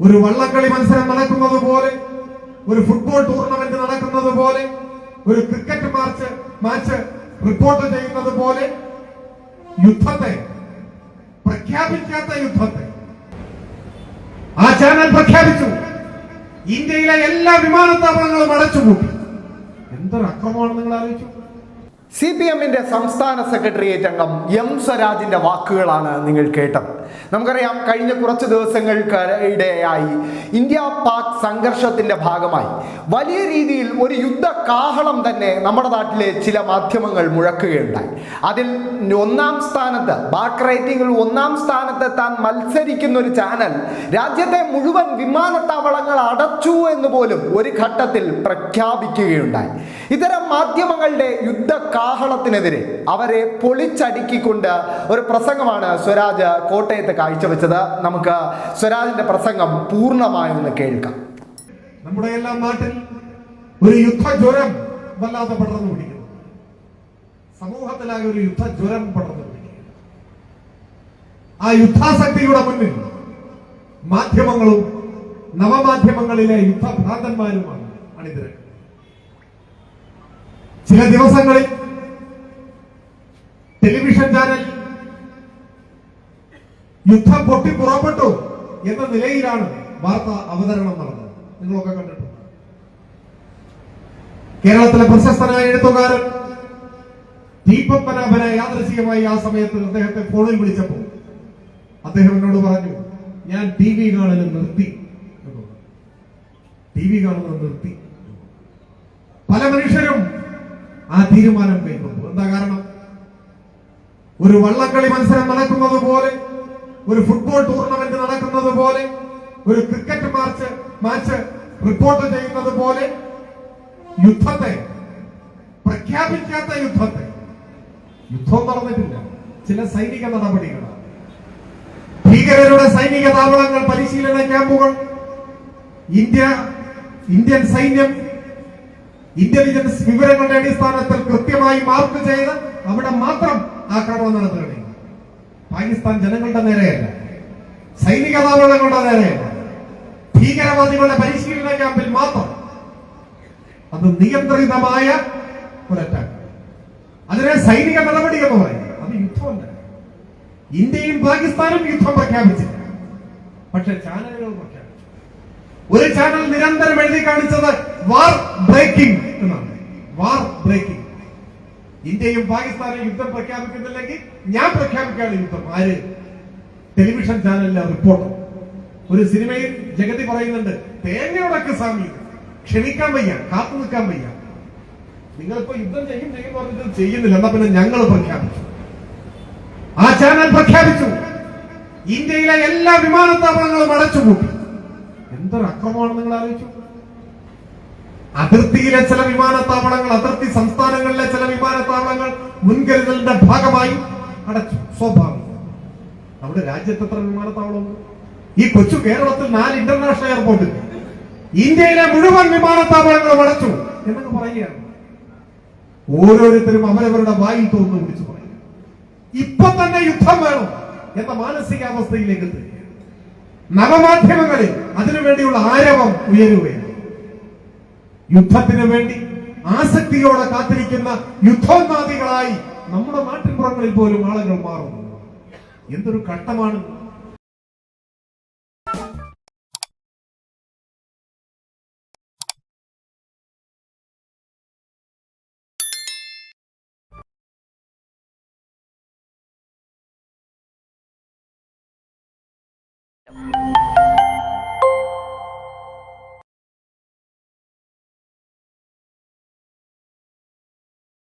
ഒരു വള്ളക്കളി മത്സരം നടക്കുന്നത് പോലെ ഒരു ഫുട്ബോൾ ടൂർണമെന്റ് നടക്കുന്നത് പോലെ ഒരു ക്രിക്കറ്റ് മാച്ച് മാച്ച് റിപ്പോർട്ട് ചെയ്യുന്നത് പോലെ യുദ്ധത്തെ പ്രഖ്യാപിക്കാത്ത യുദ്ധത്തെ. ആ ചാനൽ പ്രഖ്യാപിച്ചു. ഇന്ത്യയിലെ എല്ലാ വിമാനത്താവളങ്ങളും അടച്ചുപൂട്ടി. എന്തൊരു അക്രമമാണ് നിങ്ങൾ ആലോചിച്ചു? സി പി എമ്മിന്റെ സംസ്ഥാന സെക്രട്ടേറിയറ്റ് അംഗം എം സ്വരാജിന്റെ വാക്കുകളാണ് നിങ്ങൾ കേട്ടത്. നമുക്കറിയാം കഴിഞ്ഞ കുറച്ച് ദിവസങ്ങൾക്ക് ഇടയായി ഇന്ത്യ പാക് സംഘർഷത്തിന്റെ ഭാഗമായി. വലിയ രീതിയിൽ ഒരു യുദ്ധ കാഹളം തന്നെ നമ്മുടെ നാട്ടിലെ ചില മാധ്യമങ്ങൾ മുഴക്കുകയുണ്ടായി. അതിൽ ഒന്നാം സ്ഥാനത്ത് ബാക്ക് റേറ്റിംഗിൽ ഒന്നാം സ്ഥാനത്ത് താൻ മത്സരിക്കുന്ന ഒരു ചാനൽ രാജ്യത്തെ മുഴുവൻ വിമാനത്താവളങ്ങൾ അടച്ചു എന്ന് പോലും ഒരു ഘട്ടത്തിൽ പ്രഖ്യാപിക്കുകയുണ്ടായി. ഇത്തരം മാധ്യമങ്ങളുടെ യുദ്ധ കാഹളത്തിനെതിരെ അവരെ പൊളിച്ചടുക്കിക്കൊണ്ട് ഒരു പ്രസംഗമാണ് സ്വരാജ് കോട്ടയത്ത് കാഴ്ചവെച്ചത്. നമുക്ക് സ്വരാജിന്റെ പ്രസംഗം പൂർണമായി ഒന്ന് കേൾക്കാം. നമ്മുടെ എല്ലാം നാട്ടിൽ ഒരു യുദ്ധജ്വരം വല്ലാതെ പടർന്നു പിടിക്കുന്നു. സമൂഹത്തിലാകെ ഒരു യുദ്ധജ്വരം പടർന്നു പിടിക്കുന്നു. ആ യുദ്ധാസക്തിയുടെ മുന്നിൽ മാധ്യമങ്ങളും നവമാധ്യമങ്ങളിലെ യുദ്ധഭ്രാന്തന്മാരുമാണ് അണിനിരക്കുന്നത്. ചില ദിവസങ്ങളിൽ ടെലിവിഷൻ ചാനൽ യുദ്ധം പൊട്ടി പുറപ്പെട്ടു എന്ന നിലയിലാണ് വാർത്ത അവതരണം നടന്നത്. നിങ്ങളൊക്കെ കണ്ടിട്ടുണ്ട്. കേരളത്തിലെ പ്രശസ്തനായ എഴുത്തുകാരൻ ദീപപനാഭനെ യാദൃശികമായി ആ സമയത്ത് അദ്ദേഹത്തെ ഫോണിൽ വിളിച്ചപ്പോൾ അദ്ദേഹം എന്നോട് പറഞ്ഞു ഞാൻ ടി വി കാണൽ നിർത്തി. ടി വി കാണുന്നത് നിർത്തി. പല മനുഷ്യരും ആ തീരുമാനം കൈക്കൊണ്ടു. എന്താ കാരണം? ഒരു വള്ളക്കളി മത്സരം നടക്കുന്നത് പോലെ ഒരു ഫുട്ബോൾ ടൂർണമെന്റ് നടക്കുന്നത് പോലെ ഒരു ക്രിക്കറ്റ് മാച്ച് മാച്ച് റിപ്പോർട്ട് ചെയ്യുന്നത് പോലെ യുദ്ധത്തെ പ്രഖ്യാപിക്കാത്ത യുദ്ധത്തെ. യുദ്ധം നടന്നിട്ടില്ല. ചില സൈനിക നടപടികളാണ് ഭീകരരുടെ സൈനിക താവളങ്ങൾ പരിശീലന ക്യാമ്പുകൾ. ഇന്ത്യ ഇന്ത്യൻ സൈന്യം ഇന്റലിജൻസ് വിവരങ്ങളുടെ അടിസ്ഥാനത്തിൽ കൃത്യമായി മാർക്ക് ചെയ്ത് അവിടെ മാത്രം ആക്രമണം നടത്തുകയാണ് പാകിസ്ഥാൻ ജനങ്ങളുടെ നേരെയല്ല. സൈനിക താവളങ്ങളുടെ നേരെയല്ല. ഭീകരവാദികളുടെ പരിശീലന ക്യാമ്പിൽ മാത്രം അത് നിയന്ത്രിതമായ ഒരു അതിനെ സൈനിക നടപടി എന്ന് പറയും. അത് യുദ്ധമല്ല. ഇന്ത്യയും പാകിസ്ഥാനും യുദ്ധം പ്രഖ്യാപിച്ചില്ല. പക്ഷെ ചാനലുകൾ പ്രഖ്യാപിച്ചു. ഒരു ചാനൽ നിരന്തരം എഴുതി കാണിച്ചത് വാർ ബ്രേക്കിംഗ് എന്നാണ്. വാർ ബ്രേക്കിംഗ് ഇന്ത്യയും പാകിസ്ഥാനും യുദ്ധം പ്രഖ്യാപിക്കുന്നില്ലെങ്കിൽ ഞാൻ പ്രഖ്യാപിക്കുകയാണ് യുദ്ധം. ആര്? ടെലിവിഷൻ ചാനലിലെ റിപ്പോർട്ടർ. ഒരു സിനിമയിൽ ജഗതി പറയുന്നുണ്ട് തേങ്ങയോടൊക്കെ സ്വാമി. ക്ഷണിക്കാൻ വയ്യ കാത്തു നിൽക്കാൻ വയ്യ. നിങ്ങളിപ്പോ യുദ്ധം ചെയ്യും ചെയ്യും പറഞ്ഞിട്ട് ചെയ്യുന്നില്ല. എന്നാ പിന്നെ ഞങ്ങൾ പ്രഖ്യാപിച്ചു. ആ ചാനൽ പ്രഖ്യാപിച്ചു. ഇന്ത്യയിലെ എല്ലാ വിമാനത്താവളങ്ങളും അടച്ചുപൂട്ടി. എന്തൊരു അക്രമമാണ് നിങ്ങൾ ആലോചിച്ചു? അതിർത്തിയിലെ ചില വിമാനത്താവളങ്ങൾ അതിർത്തി സംസ്ഥാനങ്ങളിലെ ചില വിമാനത്താവളങ്ങൾ മുൻകരുതലിന്റെ ഭാഗമായി അടച്ചു. സ്വാഭാവികം. നമ്മുടെ രാജ്യത്ത് എത്ര വിമാനത്താവളമുണ്ട്? ഈ കൊച്ചു കേരളത്തിൽ നാല് ഇന്റർനാഷണൽ എയർപോർട്ട് ഇന്ത്യയിലെ മുഴുവൻ വിമാനത്താവളങ്ങളും അടച്ചു എന്നൊക്കെ പറയുകയാണ്. ഓരോരുത്തരും അവരവരുടെ വായിൽ തോന്നു വിളിച്ചു പറയും ഇപ്പൊ തന്നെ യുദ്ധം വേണം എന്ന മാനസികാവസ്ഥയിലേക്ക് നവമാധ്യമങ്ങളിൽ അതിനുവേണ്ടിയുള്ള ആരവം ഉയരുകയാണ്. യുദ്ധത്തിന് വേണ്ടി ആസക്തിയോടെ കാത്തിരിക്കുന്ന യുദ്ധോന്മാദികളായി നമ്മുടെ നാട്ടിൻപുറങ്ങളിൽ പോലും ആളുകൾ മാറുന്നു. എന്തൊരു ഘട്ടമാണ്